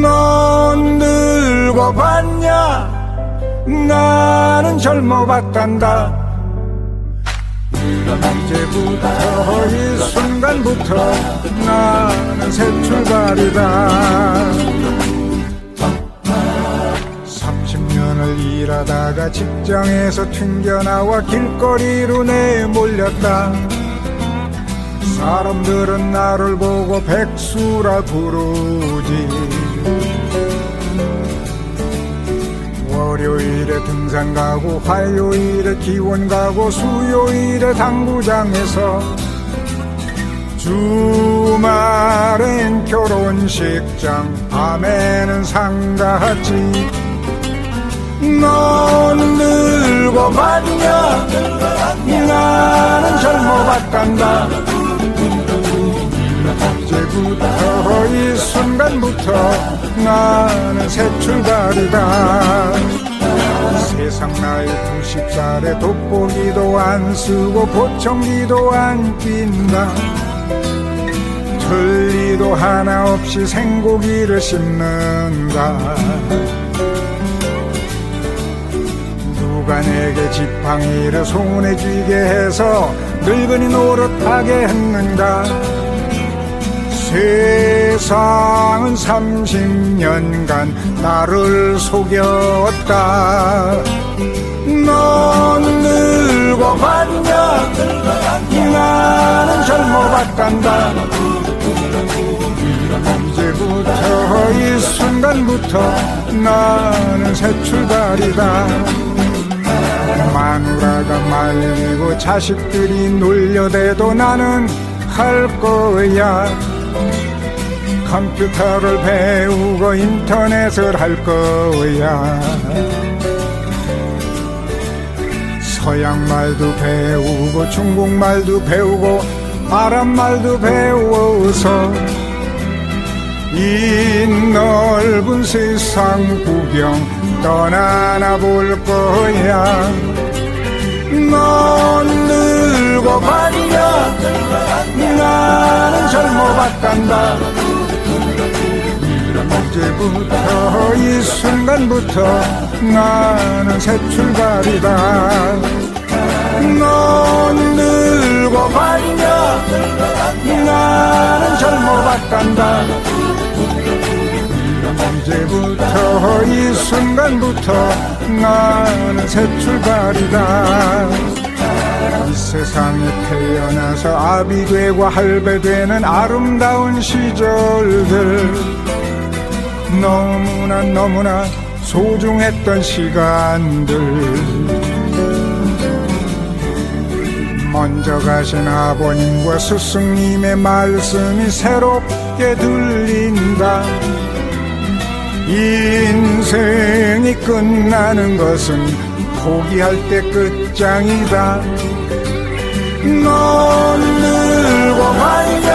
넌 늙어봤냐? 나는 젊어봤단다. 이제부터 이 순간부터 나는 새 출발이다. 30년을 일하다가 직장에서 튕겨나와 길거리로 내몰렸다. 사람들은 나를 보고 백수라 부르지 월요일에 등산 가고 화요일에 기원 가고 수요일에 당구장에서 주말엔 결혼식장 밤에는 상가지. 넌 늙어봤냐? 나는 젊어봤단다. 이제부터 이 순간부터 나는 새 출발이다 세상 나이 90살에 돋보기도 안 쓰고 보청기도 안 낀다. 틀리도 하나 없이 생고기를 씹는다. 누가 내게 지팡이를 손에 쥐게 해서 늙은이 노릇하게 했는가? 세상은 30년간 나를 속였다 넌 늙어봤냐 나는 젊어봤단다. 이제부터 이 순간부터 나는 새 출발이다. 마누라가 말리고 자식들이 놀려대도 나는 할 거야. 컴퓨터를 배우고 인터넷을 할 거야 서양 말도 배우고 중국 말도 배우고 아랍 말도 배워서 이 넓은 세상 구경 떠나나 볼 거야. 넌 늙어 봤냐 나는 젊어 봤단다. 이제부터 이 순간부터 나는 새 출발이다. 넌 늙어 봤냐? 나는 젊어 봤단다. 이제부터 이 순간부터 나는 새 출발이다. 이 세상에 태어나서 아비 되고 할배 되는 아름다운 시절들. 너무나 너무나 소중했던 시간들. 먼저 가신 아버님과 스승님의 말씀이 새롭게 들린다. 인생이 끝나는 것은 포기할 때 끝장이다. 넌 늙어봤냐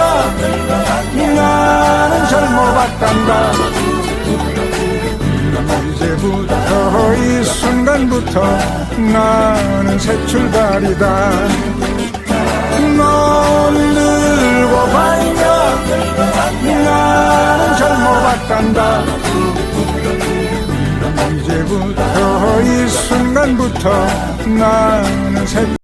나는 젊어 봤단다 순간부터 나는 새 출발이다. 넌 늙어봤냐 나는 젊어 봤단다. 이제부터 이 순간부터 나는 새